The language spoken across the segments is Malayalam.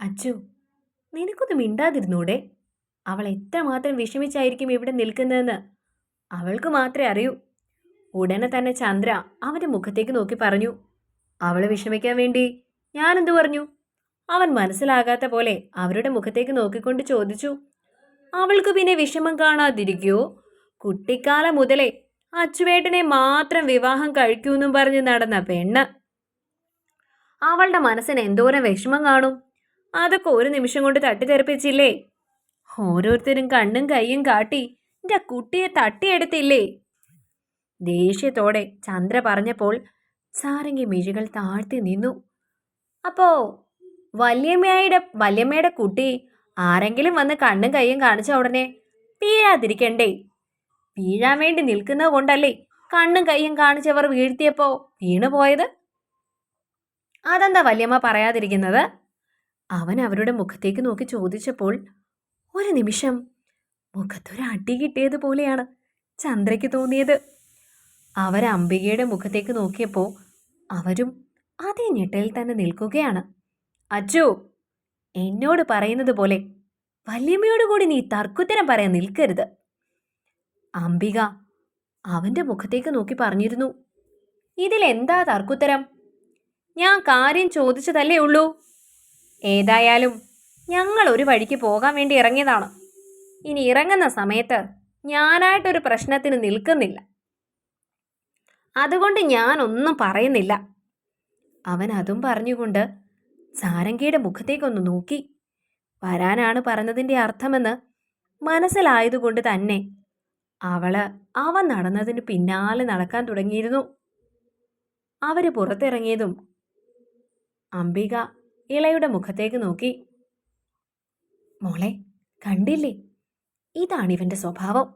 അച്ചു നിനക്കൊന്ന് മിണ്ടാതിരുന്നൂടെ? അവൾ എത്രമാത്രം വിഷമിച്ചായിരിക്കും ഇവിടെ നിൽക്കുന്നതെന്ന്? അവൾക്ക് മാത്രമേ അറിയൂ. ഉടനെ തന്നെ ചന്ദ്ര അവന്റെ മുഖത്തേക്ക് നോക്കി പറഞ്ഞു അവളെ വിഷമിക്കാൻ വേണ്ടി ഞാനെന്തു പറഞ്ഞു? അവൻ മനസ്സിലാകാത്ത പോലെ അവരുടെ മുഖത്തേക്ക് നോക്കിക്കൊണ്ട് ചോദിച്ചു അവൾക്ക് പിന്നെ വിഷമം കാണാതിരിക്കോ? കുട്ടിക്കാലം മുതലേ അച്ചുവേട്ടനെ മാത്രം വിവാഹം കഴിക്കൂന്നും പറഞ്ഞ് നടന്ന പെണ്ണ്. അവളുടെ മനസ്സിന് എന്തോരം വിഷമം കാണും? അതൊക്കെ ഒരു നിമിഷം കൊണ്ട് തട്ടിത്തെറിപ്പിച്ചില്ലേ ഓരോരുത്തരും കണ്ണും കൈയും കാട്ടി എന്റെ കുട്ടിയെ തട്ടിയെടുത്തില്ലേ? ദേഷ്യത്തോടെ ചന്ദ്ര പറഞ്ഞപ്പോൾ സാരംഗി മിഴികൾ താഴ്ത്തി നിന്നു. അപ്പോ വല്യമ്മയുടെ വല്യമ്മയുടെ കുട്ടി ആരെങ്കിലും വന്ന് കണ്ണും കൈയും കാണിച്ച ഉടനെ വീഴാതിരിക്കണ്ടേ? വീഴാൻ വേണ്ടി നിൽക്കുന്നത് കൊണ്ടല്ലേ കണ്ണും കൈയും കാണിച്ചവർ വീഴ്ത്തിയപ്പോ വീണുപോയത്? അതെന്താ വല്യമ്മ പറയാതിരിക്കുന്നത്? അവൻ അവരുടെ മുഖത്തേക്ക് നോക്കി ചോദിച്ചപ്പോൾ ഒരു നിമിഷം. മുഖത്തൊരു അടി കിട്ടിയതുപോലെയാണ് ചന്ദ്രയ്ക്ക് തോന്നിയത്. അവർ അംബികയുടെ മുഖത്തേക്ക് നോക്കിയപ്പോൾ അവരും അതേ ഞെട്ടയിൽ തന്നെ നിൽക്കുകയാണ്. അച്ചു എന്നോട് പറയുന്നത് പോലെ വല്യമ്മയോട് കൂടി നീ തർക്കുത്തരം പറയാൻ നിൽക്കരുത്. അംബിക അവന്റെ മുഖത്തേക്ക് നോക്കി പറഞ്ഞിരുന്നു ഇതിലെന്താ തർക്കുത്തരം? ഞാൻ കാര്യം ചോദിച്ചതല്ലേ ഉള്ളൂ. ഏതായാലും ഞങ്ങൾ ഒരു വഴിക്ക് പോകാൻ വേണ്ടി ഇറങ്ങിയതാണ്. ഇനി ഇറങ്ങുന്ന സമയത്ത് ഞാനായിട്ടൊരു പ്രശ്നത്തിന് നിൽക്കുന്നില്ല. അതുകൊണ്ട് ഞാനൊന്നും പറയുന്നില്ല. അവൻ അതും പറഞ്ഞുകൊണ്ട് സാരംഗിയുടെ മുഖത്തേക്കൊന്ന് നോക്കി. വരാനാണ് പറഞ്ഞതിന്റെ അർത്ഥമെന്ന് മനസ്സിലായതുകൊണ്ട് തന്നെ അവൾ അവൻ നടന്നതിന് പിന്നാലെ നടക്കാൻ തുടങ്ങിയിരുന്നു. അവർ പുറത്തിറങ്ങിയതും അംബിക ഇളയുടെ മുഖത്തേക്ക് നോക്കി. മോളെ കണ്ടില്ലേ? ഇതാണ് ഇവന്റെ സ്വഭാവം.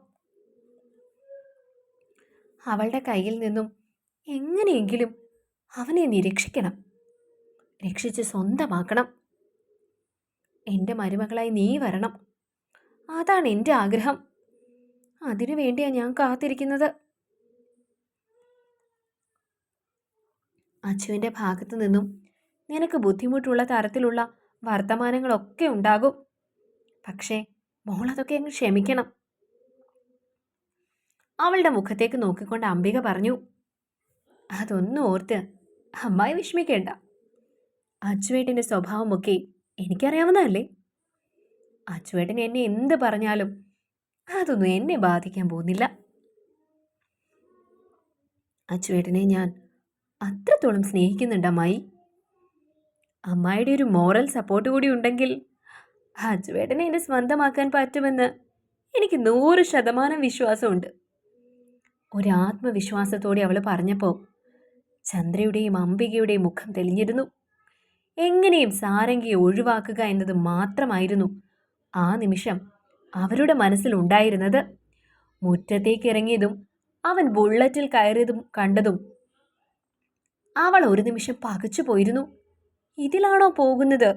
അവളുടെ കയ്യിൽ നിന്നും എങ്ങനെയെങ്കിലും അവനെ നിരീക്ഷിക്കണം. രക്ഷിച്ച് സ്വന്തമാക്കണം. എന്റെ മരുമകളായി നീ വരണം. അതാണ് എന്റെ ആഗ്രഹം. അതിനു വേണ്ടിയാണ് ഞാൻ കാത്തിരിക്കുന്നത്. അച്ചുവിന്റെ ഭാഗത്തു നിന്നും നിനക്ക് ബുദ്ധിമുട്ടുള്ള തരത്തിലുള്ള വർത്തമാനങ്ങളൊക്കെ ഉണ്ടാകും. പക്ഷേ മോൾ അതൊക്കെ അങ്ങ് ക്ഷമിക്കണം. അവളുടെ മുഖത്തേക്ക് നോക്കിക്കൊണ്ട് അംബിക പറഞ്ഞു അതൊന്നും ഓർത്ത് അമ്മായി വിഷമിക്കേണ്ട. അച്ചുവേട്ടിന്റെ സ്വഭാവമൊക്കെ എനിക്കറിയാവുന്നതല്ലേ? അച്ചുവേട്ടൻ എന്നെ എന്ത് പറഞ്ഞാലും അതൊന്നും എന്നെ ബാധിക്കാൻ പോകുന്നില്ല. അച്ചുവേട്ടനെ ഞാൻ അത്രത്തോളം സ്നേഹിക്കുന്നുണ്ട് അമ്മായി. അമ്മായിയുടെ ഒരു മോറൽ സപ്പോർട്ട് കൂടി ഉണ്ടെങ്കിൽ അച്ചുവേട്ടനെ എന്നെ സ്വന്തമാക്കാൻ പറ്റുമെന്ന് എനിക്ക് നൂറ് ശതമാനം വിശ്വാസമുണ്ട്. ഒരു ആത്മവിശ്വാസത്തോടെ അവൾ പറഞ്ഞപ്പോൾ ചന്ദ്രയുടെയും അംബികയുടെയും മുഖം തെളിഞ്ഞിരുന്നു. എങ്ങനെയും സാരംഗിയെ ഒഴിവാക്കുക എന്നത് മാത്രമായിരുന്നു ആ നിമിഷം അവരുടെ മനസ്സിലുണ്ടായിരുന്നത്. മുറ്റത്തേക്ക് ഇറങ്ങിയതും അവൻ ബുള്ളറ്റിൽ കയറിയതും കണ്ടതും അവൾ ഒരു നിമിഷം പകച്ചു പോയിരുന്നു ഇതിലാണോ പോകുന്നത്?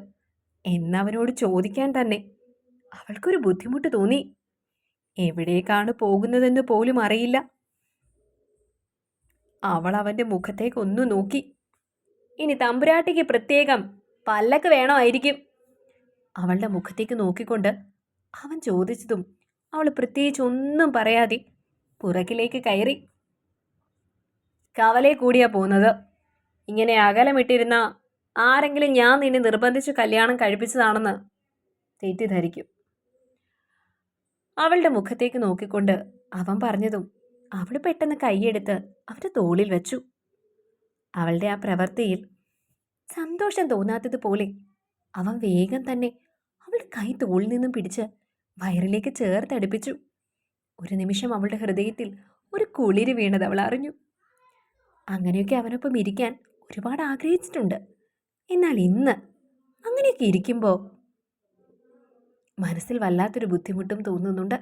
എന്നവനോട് ചോദിക്കാൻ തന്നെ. അവൾക്കൊരു ബുദ്ധിമുട്ട് തോന്നി. എവിടേക്കാണ് പോകുന്നതെന്ന് പോലും അറിയില്ല. അവൾ അവന്റെ മുഖത്തേക്ക് ഒന്നു നോക്കി. ഇനി തമ്പുരാട്ടിക്ക് പ്രത്യേകം പല്ലക്ക് വേണമായിരിക്കും. അവളുടെ മുഖത്തേക്ക് നോക്കിക്കൊണ്ട് അവൻ ചോദിച്ചതും അവൾ പ്രത്യേകിച്ച് ഒന്നും പറയാതെ പുറകിലേക്ക് കയറി. കവലെ കൂടിയാ പോകുന്നത്. ഇങ്ങനെ അകലമിട്ടിരുന്ന ആരെങ്കിലും ഞാൻ നിന്നെ നിർബന്ധിച്ച് കല്യാണം കഴിപ്പിച്ചതാണെന്ന് തെറ്റിദ്ധരിക്കും. അവളുടെ മുഖത്തേക്ക് നോക്കിക്കൊണ്ട് അവൻ പറഞ്ഞതും അവൾ പെട്ടെന്ന് കൈയെടുത്ത് അവന്റെ തോളിൽ വെച്ചു. അവളുടെ ആ പ്രവൃത്തിയിൽ സന്തോഷം തോന്നാത്തതുപോലെ അവൻ വേഗം തന്നെ അവളുടെ കൈ തോളിൽ നിന്നും പിടിച്ച് വയറിലേക്ക് ചേർത്തടുപ്പിച്ചു ഒരു നിമിഷം അവളുടെ ഹൃദയത്തിൽ ഒരു കുളിര് വീണത് അവൾ അറിഞ്ഞു. അങ്ങനെയൊക്കെ അവനൊപ്പം ഇരിക്കാൻ ഒരുപാട് ആഗ്രഹിച്ചിട്ടുണ്ട്. എന്നാൽ ഇന്ന് അങ്ങനെയൊക്കെ ഇരിക്കുമ്പോൾ മനസ്സിൽ വല്ലാത്തൊരു ബുദ്ധിമുട്ടും തോന്നുന്നുണ്ട്.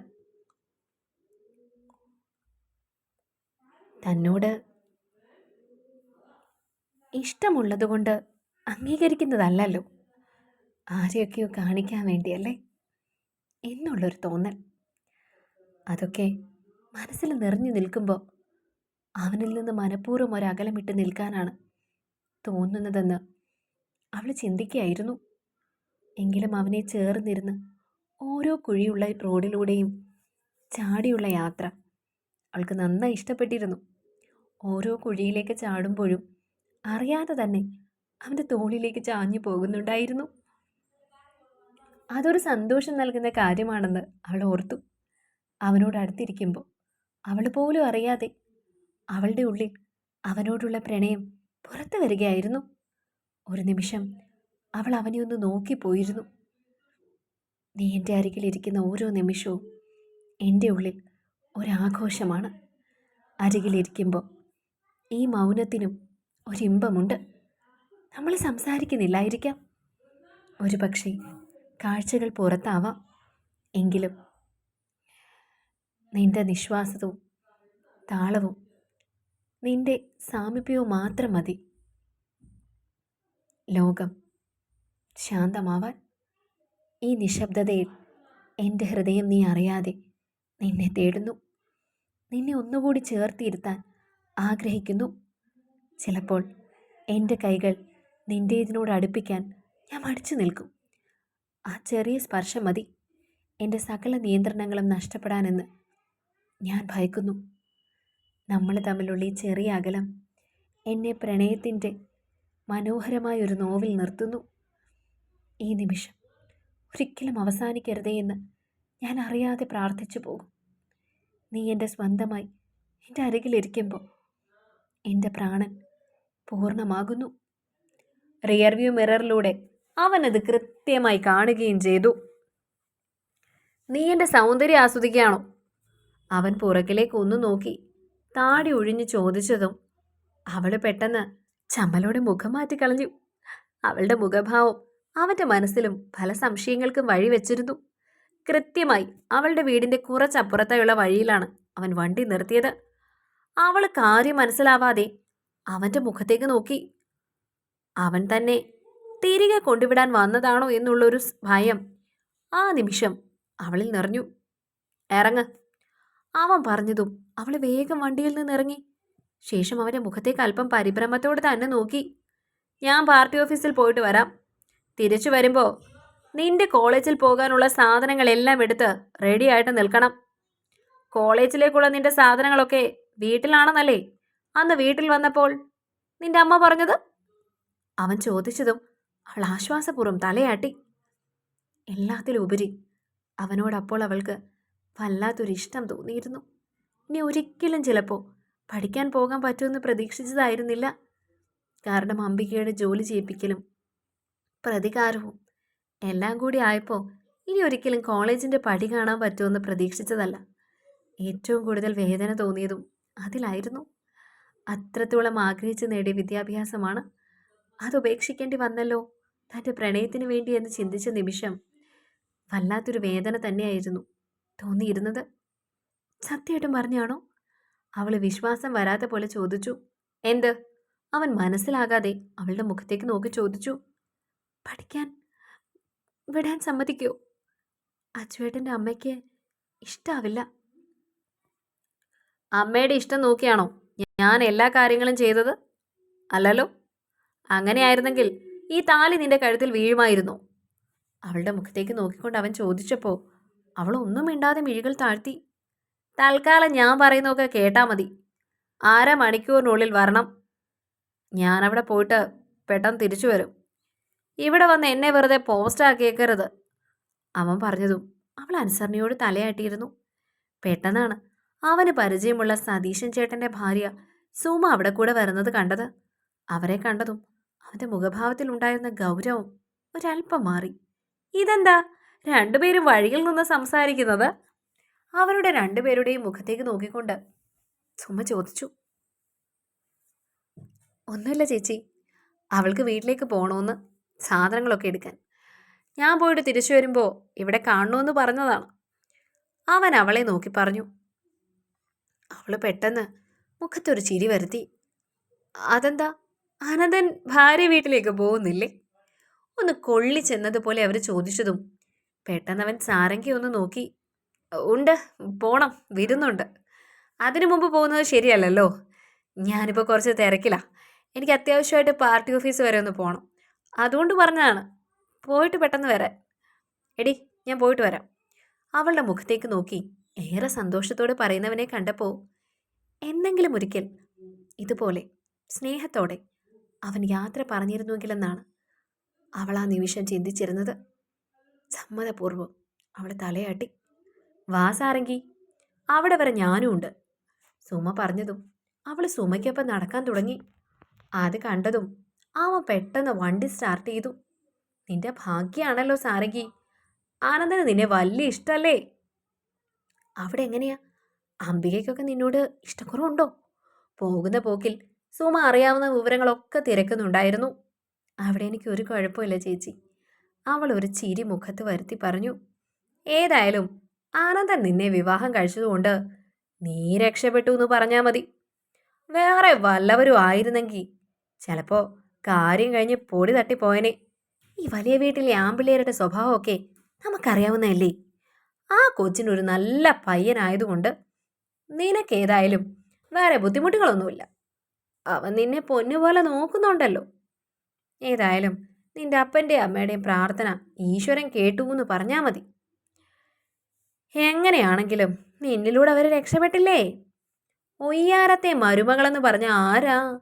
തന്നോട് ഇഷ്ടമുള്ളതുകൊണ്ട് അംഗീകരിക്കുന്നതല്ലല്ലോ. ആരെയൊക്കെയോ കാണിക്കാൻ വേണ്ടിയല്ലേ എന്നുള്ളൊരു തോന്നൽ. അതൊക്കെ മനസ്സിൽ നിറഞ്ഞു നിൽക്കുമ്പോൾ അവനിൽ നിന്ന് മനഃപൂർവം ഒരകലമിട്ട് നിൽക്കാനാണ് തോന്നുന്നതെന്ന് അവൾ ചിന്തിക്കുകയായിരുന്നു എങ്കിലും അവനെ ചേർന്നിരുന്ന് ഓരോ കുഴിയുള്ള റോഡിലൂടെയും ചാടിയുള്ള യാത്ര അവൾക്ക് നന്നായി ഇഷ്ടപ്പെട്ടിരുന്നു. ഓരോ കുഴിയിലേക്ക് ചാടുമ്പോഴും അറിയാതെ തന്നെ അവന്റെ തോളിലേക്ക് ചാഞ്ഞു പോകുന്നുണ്ടായിരുന്നു. അതൊരു സന്തോഷം നൽകുന്ന കാര്യമാണെന്ന് അവൾ ഓർത്തു. അവനോട് അടുത്തിരിക്കുമ്പോൾ അവൾ പോലും അറിയാതെ അവളുടെ ഉള്ളിൽ അവനോടുള്ള പ്രണയം പുറത്തു വരികയായിരുന്നു. ഒരു നിമിഷം അവൾ അവനെ ഒന്ന് നോക്കിപ്പോയിരുന്നു നീ എന്റെ അരികിലിരിക്കുന്ന ഓരോ നിമിഷവും എന്റെ ഉള്ളിൽ ഒരാഘോഷമാണ്. അരികിലിരിക്കുമ്പോൾ ഈ മൗനത്തിനും ഒരിമ്പമുണ്ട് നമ്മൾ സംസാരിക്കുന്നില്ലായിരിക്കാം. ഒരു പക്ഷേ കാഴ്ചകൾ പുറത്താവാം. എങ്കിലും നിന്റെ നിശ്വാസവും താളവും നിന്റെ സാമീപ്യവും മാത്രം മതി. ലോകം ശാന്തമാവാൻ ഈ നിശബ്ദതയിൽ എന്റെ ഹൃദയം നീ അറിയാതെ നിന്നെ തേടുന്നു. നിന്നെ ഒന്നുകൂടി ചേർത്തിരുത്താൻ ആഗ്രഹിക്കുന്നു. ചിലപ്പോൾ എന്റെ കൈകൾ നിന്റെ ഇതിനോട് അടുപ്പിക്കാൻ ഞാൻ മടിച്ചു നിൽക്കും. ആ ചെറിയ സ്പർശം മതി. എന്റെ സകല നിയന്ത്രണങ്ങളും നഷ്ടപ്പെടാനെന്ന് ഞാൻ ഭയക്കുന്നു. നമ്മൾ തമ്മിലുള്ള ഈ ചെറിയ അകലം എന്നെ പ്രണയത്തിന്റെ മനോഹരമായ ഒരു നോവൽ നിർത്തുന്നു. ഈ നിമിഷം ഒരിക്കലും അവസാനിക്കരുതേ എന്ന് ഞാൻ അറിയാതെ പ്രാർത്ഥിച്ചു പോകും. നീ എന്റെ സ്വന്തമായി എന്റെ അരികിലിരിക്കുമ്പോൾ എന്റെ പ്രാണൻ പൂർണമാകുന്നു. റിയർവ്യൂ മിററിലൂടെ അവനത് കൃത്യമായി കാണുകയും ചെയ്തു. നീ എന്റെ സൗന്ദര്യം ആസ്വദിക്കുകയാണോ? അവൻ പുറകിലേക്ക് ഒന്ന് നോക്കി താടി ഒഴിഞ്ഞ് ചോദിച്ചതും അവൾ പെട്ടെന്ന് ചമ്മലോടെ മുഖം മാറ്റിക്കളഞ്ഞു. അവളുടെ മുഖഭാവം അവന്റെ മനസ്സിലും പല സംശയങ്ങൾക്കും വഴിവെച്ചിരുന്നു കൃത്യമായി അവളുടെ വീടിന്റെ കുറച്ചപ്പുറത്തായുള്ള വഴിയിലാണ് അവൻ വണ്ടി നിർത്തിയത്. അവൾ കാര്യം മനസ്സിലാവാതെ അവന്റെ മുഖത്തേക്ക് നോക്കി. അവൻ തന്നെ തിരികെ കൊണ്ടുവിടാൻ വന്നതാണോ എന്നുള്ളൊരു ഭയം ആ നിമിഷം അവളിൽ നിറഞ്ഞു. ഇറങ്ങ് അവൻ പറഞ്ഞതും അവൾ വേഗം വണ്ടിയിൽ നിന്ന് ഇറങ്ങി ശേഷം അവന്റെ മുഖത്തേക്ക് അല്പം പരിഭ്രമത്തോടെ തന്നെ നോക്കി. ഞാൻ പാർട്ടി ഓഫീസിൽ പോയിട്ട് വരാം. തിരിച്ചു വരുമ്പോൾ നിന്റെ കോളേജിൽ പോകാനുള്ള സാധനങ്ങളെല്ലാം എടുത്ത് റെഡിയായിട്ട് നിൽക്കണം. കോളേജിലേക്കുള്ള നിന്റെ സാധനങ്ങളൊക്കെ വീട്ടിലാണെന്നല്ലേ? അന്ന് വീട്ടിൽ വന്നപ്പോൾ നിന്റെ അമ്മ പറഞ്ഞത്? അവൻ ചോദിച്ചതും അവൾ ആശ്വാസപൂർവം തലയാട്ടി. എല്ലാത്തിലുപരി അവനോടപ്പോൾ അവൾക്ക് വല്ലാത്തൊരു ഇഷ്ടം തോന്നിയിരുന്നു. ഇനി ഒരിക്കലും ചിലപ്പോൾ പഠിക്കാൻ പോകാൻ പറ്റുമെന്ന് പ്രതീക്ഷിച്ചതായിരുന്നില്ല. കാരണം അംബികയുടെ ജോലി ചെയ്യിപ്പിക്കലും പ്രതികാരവും എല്ലാം കൂടി ആയപ്പോൾ ഇനി ഒരിക്കലും കോളേജിന്റെ പടി കാണാൻ പറ്റുമെന്ന് പ്രതീക്ഷിച്ചതല്ല. ഏറ്റവും കൂടുതൽ വേദന തോന്നിയതും അതിലായിരുന്നു. അത്രത്തോളം ആഗ്രഹിച്ച് നേടിയ വിദ്യാഭ്യാസമാണ്. അത് ഉപേക്ഷിക്കേണ്ടി വന്നല്ലോ. തന്റെ പ്രണയത്തിന് വേണ്ടി എന്ന് ചിന്തിച്ച നിമിഷം വല്ലാത്തൊരു വേദന തന്നെയായിരുന്നു തോന്നിയിരുന്നത്. സത്യമായിട്ടും പറഞ്ഞാണോ? അവൾ വിശ്വാസം വരാത്ത പോലെ ചോദിച്ചു എന്ത്? അവൻ മനസ്സിലാകാതെ അവളുടെ മുഖത്തേക്ക് നോക്കി ചോദിച്ചു പഠിക്കാൻ വിടാൻ സമ്മതിക്കോ? അച്ചുവേട്ടന്റെ അമ്മയ്ക്ക് ഇഷ്ടാവില്ല. അമ്മയുടെ ഇഷ്ടം നോക്കിയാണോ? ഞാൻ എല്ലാ കാര്യങ്ങളും ചെയ്തത്? അല്ലല്ലോ? അങ്ങനെയായിരുന്നെങ്കിൽ ഈ താലി നിന്റെ കഴുത്തിൽ വീഴുമായിരുന്നു? അവളുടെ മുഖത്തേക്ക് നോക്കിക്കൊണ്ട് അവൻ ചോദിച്ചപ്പോൾ അവൾ ഒന്നും മിണ്ടാതെ മിഴികൾ താഴ്ത്തി തൽക്കാലം ഞാൻ പറയുന്നതൊക്കെ കേട്ടാൽ മതി. അര മണിക്കൂറിനുള്ളിൽ വരണം. ഞാനവിടെ പോയിട്ട് പെട്ടെന്ന് തിരിച്ചു വരും. ഇവിടെ വന്ന് എന്നെ വെറുതെ പോസ്റ്റാക്കിയേക്കരുത് അവൻ പറഞ്ഞതും അവൾ അനുസരണയോട് തലയാട്ടിയിരുന്നു. പെട്ടെന്നാണ് അവന് പരിചയമുള്ള സതീശൻ ചേട്ടന്റെ ഭാര്യ സുമ അവിടെ കൂടെ വരുന്നത് കണ്ടത്. അവരെ കണ്ടതും അവന്റെ മുഖഭാവത്തിലുണ്ടായിരുന്ന ഗൗരവം ഒരല്പം മാറി. ഇതെന്താ? രണ്ടുപേരും വഴിയിൽ നിന്ന് സംസാരിക്കുന്നത്? അവരുടെ രണ്ടുപേരുടെയും മുഖത്തേക്ക് നോക്കിക്കൊണ്ട് സുമ ചോദിച്ചു. ഒന്നുമില്ല ചേച്ചി. അവൾക്ക് വീട്ടിലേക്ക് പോകണമെന്ന് സാധനങ്ങളൊക്കെ എടുക്കാൻ. ഞാൻ പോയിട്ട് തിരിച്ചു വരുമ്പോൾ ഇവിടെ കാണണമെന്ന് പറഞ്ഞതാണ്. അവൻ അവളെ നോക്കി പറഞ്ഞു. അവൾ പെട്ടെന്ന് മുഖത്തൊരു ചിരി വരുത്തി. അതെന്താ? അനന്തൻ ഭാര്യ വീട്ടിലേക്ക് പോകുന്നില്ലേ? ഒന്ന് കൊള്ളി ചെന്നതുപോലെ അവർ ചോദിച്ചതും പെട്ടെന്ന് അവൻ സാരംഗി ഒന്ന് നോക്കി. ഉണ്ട്. പോണം. വരുന്നുണ്ട്. അതിനു മുമ്പ് പോകുന്നത് ശരിയല്ലല്ലോ? ഞാനിപ്പോൾ കുറച്ച് തിരക്കിലാണ് എനിക്ക് അത്യാവശ്യമായിട്ട് പാർട്ടി ഓഫീസ് വരെ ഒന്ന് പോകണം അതുകൊണ്ട് പറഞ്ഞതാണ്. പോയിട്ട് പെട്ടെന്ന് വരാൻ. എടി ഞാൻ പോയിട്ട് വരാം. അവളുടെ മുഖത്തേക്ക് നോക്കി. ഏറെ സന്തോഷത്തോടെ പറയുന്നവനെ കണ്ടപ്പോൾ എന്നെങ്കിലും ഒരിക്കൽ ഇതുപോലെ സ്നേഹത്തോടെ അവൻ യാത്ര പറഞ്ഞിരുന്നുവെങ്കിലെന്നാണ് അവൾ ആ നിമിഷം ചിന്തിച്ചിരുന്നത്. സമ്മതപൂർവം അവൾ തലയാട്ടി. വാ സാരംഗി. അവിടെ വരെ ഞാനും ഉണ്ട്. സുമ പറഞ്ഞതും അവൾ സുമയ്ക്കൊപ്പം നടക്കാൻ തുടങ്ങി. അത് കണ്ടതും അവൻ പെട്ടെന്ന് വണ്ടി സ്റ്റാർട്ട് ചെയ്തു. നിന്റെ ഭാഗ്യാണല്ലോ സാരംഗി. ആനന്ദന് നിന്നെ വലിയ ഇഷ്ടമല്ലേ അവിടെ എങ്ങനെയാ? അംബികയ്ക്കൊക്കെ നിന്നോട് ഇഷ്ടക്കുറവുണ്ടോ? പോകുന്ന പോക്കിൽ സുമ അറിയാവുന്ന വിവരങ്ങളൊക്കെ തിരക്കുന്നുണ്ടായിരുന്നു. അവിടെ എനിക്ക് ഒരു കുഴപ്പമില്ല ചേച്ചി. അവൾ ഒരു ചിരി മുഖത്ത് വരുത്തി പറഞ്ഞു. ഏതായാലും ആനന്ദൻ നിന്നെ വിവാഹം കഴിച്ചതുകൊണ്ട് നീ രക്ഷപ്പെട്ടു എന്ന് പറഞ്ഞാൽ മതി. വേറെ വല്ലവരും ആയിരുന്നെങ്കിൽ ചിലപ്പോൾ കാര്യം കഴിഞ്ഞ് പൊടി തട്ടിപ്പോയനെ. ഈ വലിയ വീട്ടിലെ ആമ്പിള്ളേരുടെ സ്വഭാവമൊക്കെ നമുക്കറിയാവുന്നതല്ലേ? ആ കൊച്ചിനൊരു നല്ല പയ്യനായതുകൊണ്ട് നിനക്കേതായാലും വേറെ ബുദ്ധിമുട്ടുകളൊന്നുമില്ല. അവൻ നിന്നെ പൊന്നുപോലെ നോക്കുന്നുണ്ടല്ലോ. ഏതായാലും നിന്റെ അപ്പന്റെയും അമ്മയുടെയും പ്രാർത്ഥന ഈശ്വരൻ കേട്ടു എന്ന് പറഞ്ഞാൽ മതി. എങ്ങനെയാണെങ്കിലും നിന്നിലൂടെ അവർ രക്ഷപ്പെട്ടില്ലേ? ഒയ്യാരത്തെ മരുമകളെന്ന് പറഞ്ഞ ആരാ?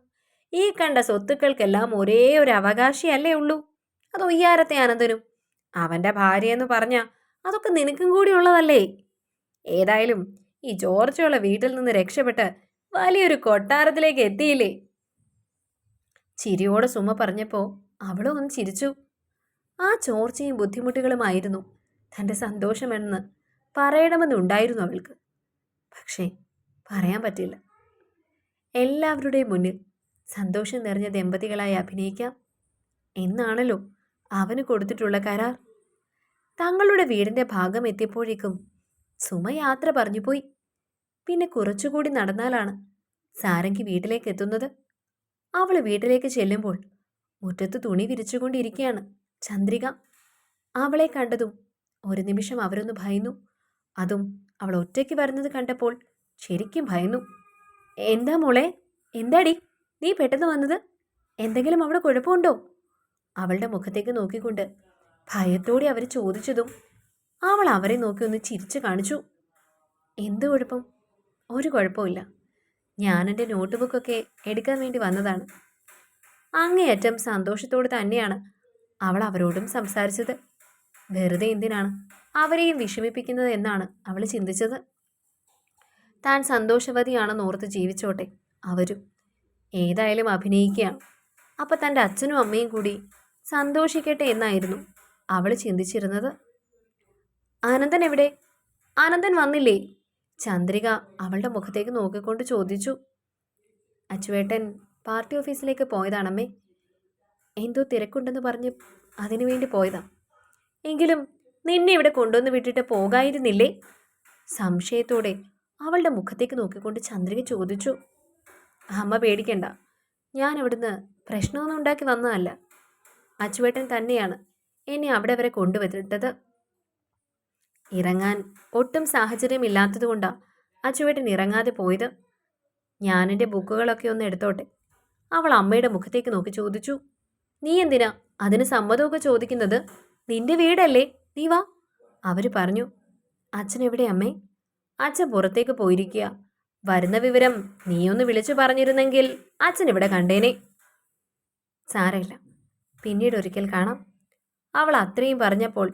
ഈ കണ്ട സ്വത്തുക്കൾക്കെല്ലാം ഒരേ ഒരു അവകാശിയല്ലേ ഉള്ളൂ. അത് ഒയ്യാരത്തെ അനന്തനും. അവന്റെ ഭാര്യയെന്ന് പറഞ്ഞ അതൊക്കെ നിനക്കും കൂടി ഉള്ളതല്ലേ? ഏതായാലും ഈ ജോർജുള്ള വീട്ടിൽ നിന്ന് രക്ഷപ്പെട്ട് വലിയൊരു കൊട്ടാരത്തിലേക്ക് എത്തിയില്ലേ? ചിരിയോടെ സുമ പറഞ്ഞപ്പോൾ അവളും ഒന്ന് ചിരിച്ചു. ആ ചോർച്ചയും ബുദ്ധിമുട്ടുകളുമായിരുന്നു. തന്റെ സന്തോഷമെന്ന് പറയണമെന്നുണ്ടായിരുന്നു അവൾക്ക്. പക്ഷേ പറയാൻ പറ്റില്ല. എല്ലാവരുടെയും മുന്നിൽ സന്തോഷം നിറഞ്ഞ ദമ്പതികളായി അഭിനയിക്കാം എന്നാണല്ലോ അവന് കൊടുത്തിട്ടുള്ള കരാർ. തങ്ങളുടെ വീടിന്റെ ഭാഗം എത്തിയപ്പോഴേക്കും സുമ യാത്ര പറഞ്ഞു പോയി പിന്നെ കുറച്ചുകൂടി നടന്നാലാണ് സാരംഗി വീട്ടിലേക്ക് എത്തുന്നത്. അവൾ വീട്ടിലേക്ക് ചെല്ലുമ്പോൾ മുറ്റത്ത് തുണി വിരിച്ചുകൊണ്ടിരിക്കുകയാണ് ചന്ദ്രിക. അവളെ കണ്ടതും ഒരു നിമിഷം അവരൊന്ന് ഭയന്നു. അതും അവൾ ഒറ്റയ്ക്ക് വരുന്നത് കണ്ടപ്പോൾ ശരിക്കും ഭയന്നു. എന്താ മോളെ? എന്താടി? നീ പെട്ടെന്ന് വന്നത്? എന്തെങ്കിലും അവിടെ കുഴപ്പമുണ്ടോ? അവളുടെ മുഖത്തേക്ക് നോക്കിക്കൊണ്ട് ഭയത്തോടെ അവർ ചോദിച്ചതും അവൾ അവരെ നോക്കി ഒന്ന് ചിരിച്ചു കാണിച്ചു. എന്ത് കുഴപ്പം? ഒരു കുഴപ്പമില്ല ഞാൻ എന്റെ നോട്ട് ബുക്കൊക്കെ എടുക്കാൻ വേണ്ടി വന്നതാണ്. അങ്ങേയറ്റം സന്തോഷത്തോടെ തന്നെയാണ് അവൾ അവരോടും സംസാരിച്ചത്. വെറുതെ എന്തിനാണ് അവരെയും വിഷമിപ്പിക്കുന്നത് എന്നാണ് അവൾ ചിന്തിച്ചത്. താൻ സന്തോഷവതിയാണെന്ന് ഓർത്ത് ജീവിച്ചോട്ടെ. അവരും ഏതായാലും അഭിനയിക്കുകയാണ്. അപ്പം തന്റെ അച്ഛനും അമ്മയും കൂടി സന്തോഷിക്കട്ടെ എന്നായിരുന്നു അവൾ ചിന്തിച്ചിരുന്നത്. ആനന്ദൻ എവിടെ? ആനന്ദൻ വന്നില്ലേ? ചന്ദ്രിക അവളുടെ മുഖത്തേക്ക് നോക്കിക്കൊണ്ട് ചോദിച്ചു. അച്ചുവേട്ടൻ പാർട്ടി ഓഫീസിലേക്ക് പോയതാണമ്മേ. എന്തോ തിരക്കുണ്ടെന്ന് പറഞ്ഞ് അതിനുവേണ്ടി പോയതാ. എങ്കിലും നിന്നെ ഇവിടെ കൊണ്ടുവന്ന് വിട്ടിട്ട് പോകായിരുന്നില്ലേ? സംശയത്തോടെ അവളുടെ മുഖത്തേക്ക് നോക്കിക്കൊണ്ട് ചന്ദ്രിക ചോദിച്ചു. അമ്മ പേടിക്കണ്ട. ഞാൻ അവിടുന്ന് പ്രശ്നമൊന്നും ഉണ്ടാക്കി വന്നതല്ല. അച്ചുവേട്ടൻ തന്നെയാണ് എന്നെ അവിടെ വരെ കൊണ്ടുവന്നിട്ടത്. ഇറങ്ങാൻ ഒട്ടും സാഹചര്യമില്ലാത്തതുകൊണ്ടാണ് അച്ചുവേട്ടൻ ഇറങ്ങാതെ പോയത്. ഞാനെന്റെ ബുക്കുകളൊക്കെ ഒന്ന് എടുത്തോട്ടെ. അവൾ അമ്മയുടെ മുഖത്തേക്ക് നോക്കി ചോദിച്ചു. നീ എന്തിനാ അതിന് സമ്മതമൊക്കെ ചോദിക്കുന്നത്? നിന്റെ വീടല്ലേ? നീ വാ. അവർ പറഞ്ഞു അച്ഛൻ എവിടെ അമ്മേ? അച്ഛൻ പുറത്തേക്ക് പോയിരിക്കുക വരുന്ന വിവരം നീയൊന്ന് വിളിച്ചു പറഞ്ഞിരുന്നെങ്കിൽ അച്ഛൻ ഇവിടെ കണ്ടേനെ. സാരമില്ല. പിന്നീട് ഒരിക്കൽ കാണാം. അവൾ അത്രയും പറഞ്ഞപ്പോൾ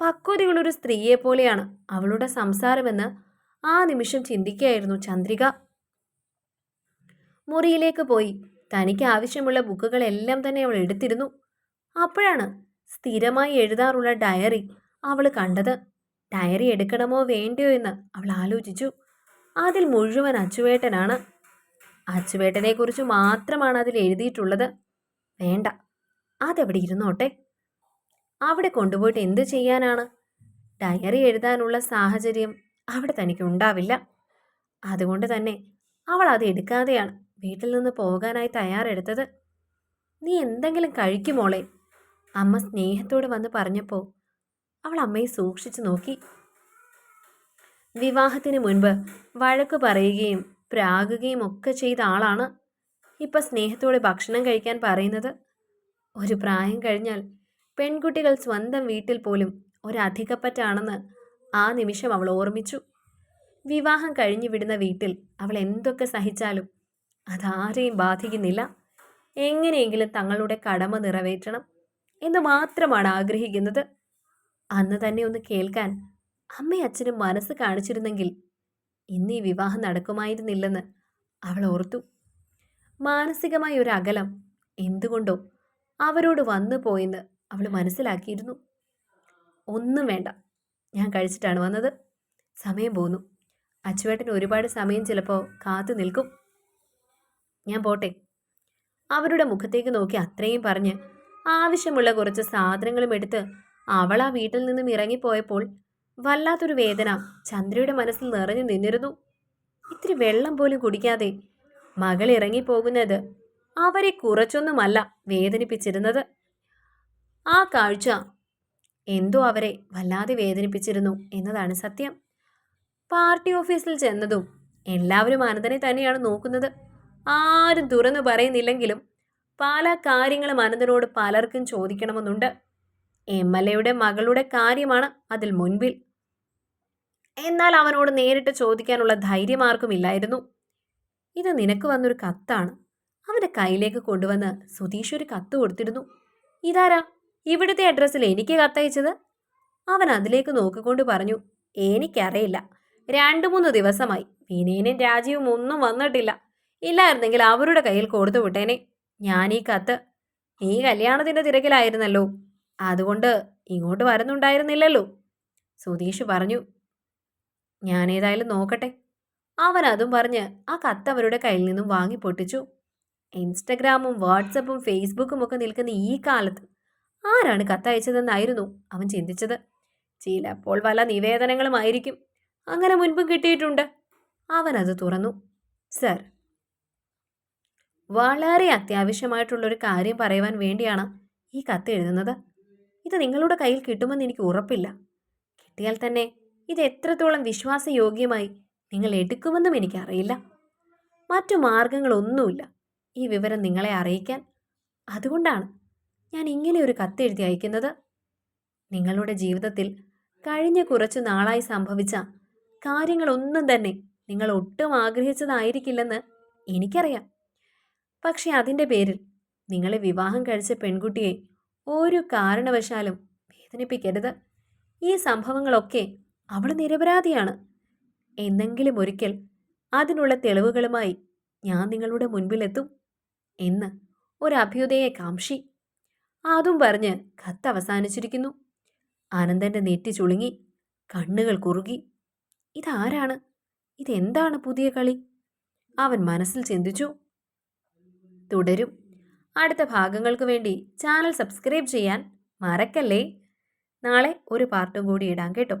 പക്വതയുള്ളൊരു സ്ത്രീയെ പോലെയാണ് അവളുടെ സംസാരമെന്ന് ആ നിമിഷം ചിന്തിക്കുകയായിരുന്നു ചന്ദ്രിക. മുറിയിലേക്ക് പോയി. തനിക്ക് ആവശ്യമുള്ള ബുക്കുകളെല്ലാം തന്നെ അവൾ എടുത്തിരുന്നു. അപ്പോഴാണ് സ്ഥിരമായി എഴുതാറുള്ള ഡയറി അവൾ കണ്ടത്. ഡയറി എടുക്കണമോ വേണ്ടയോ എന്ന് അവൾ ആലോചിച്ചു. അതിൽ മുഴുവൻ അച്ചുവേട്ടനാണ്. അച്ചുവേട്ടനെക്കുറിച്ച് മാത്രമാണ് അതിൽ എഴുതിയിട്ടുള്ളത്. വേണ്ട അതെവിടെ ഇരുന്നോട്ടെ. അവിടെ കൊണ്ടുപോയിട്ട് എന്ത് ചെയ്യാനാണ്? ഡയറി എഴുതാനുള്ള സാഹചര്യം അവിടെ തനിക്ക് ഉണ്ടാവില്ല. അതുകൊണ്ട് തന്നെ അവൾ അത് എടുക്കാതെയാണ് വീട്ടിൽ നിന്ന് പോകാനായി തയ്യാറെടുത്തത്. നീ എന്തെങ്കിലും കഴിക്കുമോളെ? അമ്മ സ്നേഹത്തോടെ വന്ന് പറഞ്ഞപ്പോൾ അവൾ അമ്മയെ സൂക്ഷിച്ചു നോക്കി. വിവാഹത്തിന് മുൻപ് വഴക്ക് പറയുകയും പ്രാകുകയും ഒക്കെ ചെയ്ത ആളാണ് ഇപ്പം സ്നേഹത്തോടെ ഭക്ഷണം കഴിക്കാൻ പറയുന്നത്. ഒരു പ്രായം കഴിഞ്ഞാൽ പെൺകുട്ടികൾ സ്വന്തം വീട്ടിൽ പോലും ഒരധികപ്പറ്റാണെന്ന് ആ നിമിഷം അവൾ ഓർമ്മിച്ചു. വിവാഹം കഴിഞ്ഞു വിടുന്ന വീട്ടിൽ അവൾ എന്തൊക്കെ സഹിച്ചാലും അതാരെയും ബാധിക്കുന്നില്ല. എങ്ങനെയെങ്കിലും തങ്ങളുടെ കടമ നിറവേറ്റണം. എന്ന് മാത്രമാണ് ആഗ്രഹിക്കുന്നത്. അന്ന് തന്നെ ഒന്ന് കേൾക്കാൻ അമ്മയും അച്ഛനും മനസ്സ് കാണിച്ചിരുന്നെങ്കിൽ ഇന്ന് ഈ വിവാഹം നടക്കുമായിരുന്നില്ലെന്ന് അവൾ ഓർത്തു. മാനസികമായ ഒരു അകലം എന്തുകൊണ്ടോ അവരോട് വന്നു പോയെന്ന് അവൾ മനസ്സിലാക്കിയിരുന്നു. ഒന്നും വേണ്ട ഞാൻ കഴിച്ചിട്ടാണ് വന്നത്. സമയം പോന്നു. അച്ചുവേട്ടൻ ഒരുപാട് സമയം ചിലപ്പോൾ കാത്തു നിൽക്കും. ഞാൻ പോട്ടെ. അവരുടെ മുഖത്തേക്ക് നോക്കി അത്രയും പറഞ്ഞ് ആവശ്യമുള്ള കുറച്ച് സാധനങ്ങളും എടുത്ത് അവൾ ആ വീട്ടിൽ നിന്നും ഇറങ്ങിപ്പോയപ്പോൾ വല്ലാത്തൊരു വേദന ചന്ദ്രയുടെ മനസ്സിൽ നിറഞ്ഞു നിന്നിരുന്നു. ഇത്തിരി വെള്ളം പോലും കുടിക്കാതെ മകൾ ഇറങ്ങിപ്പോകുന്നത് അവരെ കുറച്ചൊന്നുമല്ല വേദനിപ്പിച്ചിരുന്നത്. ആ കാഴ്ച എന്തോ അവരെ വല്ലാതെ വേദനിപ്പിച്ചിരുന്നു എന്നതാണ് സത്യം. പാർട്ടി ഓഫീസിൽ ചെന്നതും എല്ലാവരും അനന്തനെ തന്നെയാണ് നോക്കുന്നത്. ആരും തുറന്നു പറയുന്നില്ലെങ്കിലും പല കാര്യങ്ങളും അനന്തനോട് പലർക്കും ചോദിക്കണമെന്നുണ്ട്. എം എൽ എയുടെ മകളുടെ കാര്യമാണ് അതിൽ മുൻപിൽ. എന്നാൽ അവനോട് നേരിട്ട് ചോദിക്കാനുള്ള ധൈര്യം ആർക്കും ഇല്ലായിരുന്നു. ഇത് നിനക്ക് വന്നൊരു കത്താണ്. അവന്റെ കയ്യിലേക്ക് കൊണ്ടുവന്ന് സുധീഷ് ഒരു കത്ത് കൊടുത്തിരുന്നു. ഇതാരാ? ഇവിടുത്തെ അഡ്രസ്സിൽ എനിക്ക് കത്തയച്ചത്? അവൻ അതിലേക്ക് നോക്കിക്കൊണ്ട് പറഞ്ഞു എനിക്കറിയില്ല. രണ്ടു മൂന്ന് ദിവസമായി. വിനയനും രാജീവും ഒന്നും വന്നിട്ടില്ല. ഇല്ലായിരുന്നെങ്കിൽ അവരുടെ കയ്യിൽ കൊടുത്തു വിട്ടേനെ. ഞാൻ ഈ കത്ത് നീ കല്യാണത്തിന്റെ തിരക്കിലായിരുന്നല്ലോ. അതുകൊണ്ട് ഇങ്ങോട്ട് വരുന്നുണ്ടായിരുന്നില്ലല്ലോ. സുധീഷ് പറഞ്ഞു ഞാനേതായാലും നോക്കട്ടെ. അവൻ അതും പറഞ്ഞ് ആ കത്ത് അവരുടെ കയ്യിൽ നിന്നും വാങ്ങി പൊട്ടിച്ചു. ഇൻസ്റ്റഗ്രാമും വാട്സപ്പും ഫേസ്ബുക്കും ഒക്കെ നിൽക്കുന്ന ഈ കാലത്ത് ആരാണ് കത്തയച്ചതെന്നായിരുന്നു അവൻ ചിന്തിച്ചത്. ചിലപ്പോൾ പല നിവേദനങ്ങളുമായിരിക്കും അങ്ങനെ മുൻപും കിട്ടിയിട്ടുണ്ട്. അവൻ അത് തുറന്നു. സർ വളരെ അത്യാവശ്യമായിട്ടുള്ളൊരു കാര്യം പറയുവാൻ വേണ്ടിയാണ് ഈ കത്ത് എഴുതുന്നത്. ഇത് നിങ്ങളുടെ കയ്യിൽ കിട്ടുമെന്ന് എനിക്ക് ഉറപ്പില്ല. കിട്ടിയാൽ തന്നെ ഇത് എത്രത്തോളം വിശ്വാസയോഗ്യമായി നിങ്ങൾ എടുക്കുമെന്നും എനിക്കറിയില്ല. മറ്റു മാർഗങ്ങളൊന്നുമില്ല ഈ വിവരം നിങ്ങളെ അറിയിക്കാൻ. അതുകൊണ്ടാണ് ഞാൻ ഇങ്ങനെ ഒരു കത്ത് എഴുതി അയക്കുന്നത്. നിങ്ങളുടെ ജീവിതത്തിൽ കഴിഞ്ഞ കുറച്ച് നാളായി സംഭവിച്ച കാര്യങ്ങളൊന്നും തന്നെ നിങ്ങൾ ഒട്ടും ആഗ്രഹിച്ചതായിരിക്കില്ലെന്ന് എനിക്കറിയാം. പക്ഷെ അതിന്റെ പേരിൽ നിങ്ങളെ വിവാഹം കഴിച്ച പെൺകുട്ടിയെ ഒരു കാരണവശാലും വേദനിപ്പിക്കരുത്. ഈ സംഭവങ്ങളൊക്കെ അവൾ നിരപരാധിയാണ്. എന്നെങ്കിലും ഒരിക്കൽ അതിനുള്ള തെളിവുകളുമായി ഞാൻ നിങ്ങളുടെ മുൻപിലെത്തും എന്ന് ഒരു അഭ്യുദയ കാംക്ഷി അതും പറഞ്ഞ് കത്ത് അവസാനിച്ചിരിക്കുന്നു. ആനന്ദന്റെ നെറ്റി ചുളുങ്ങി കണ്ണുകൾ കുറുകി. ഇതാരാണ്? ഇതെന്താണ് പുതിയ കളി? അവൻ മനസ്സിൽ ചിന്തിച്ചു. തുടരും. അടുത്ത ഭാഗങ്ങൾക്ക് വേണ്ടി ചാനൽ സബ്സ്ക്രൈബ് ചെയ്യാൻ മറക്കല്ലേ? നാളെ ഒരു പാർട്ടും കൂടി ഇടാം കേട്ടോ.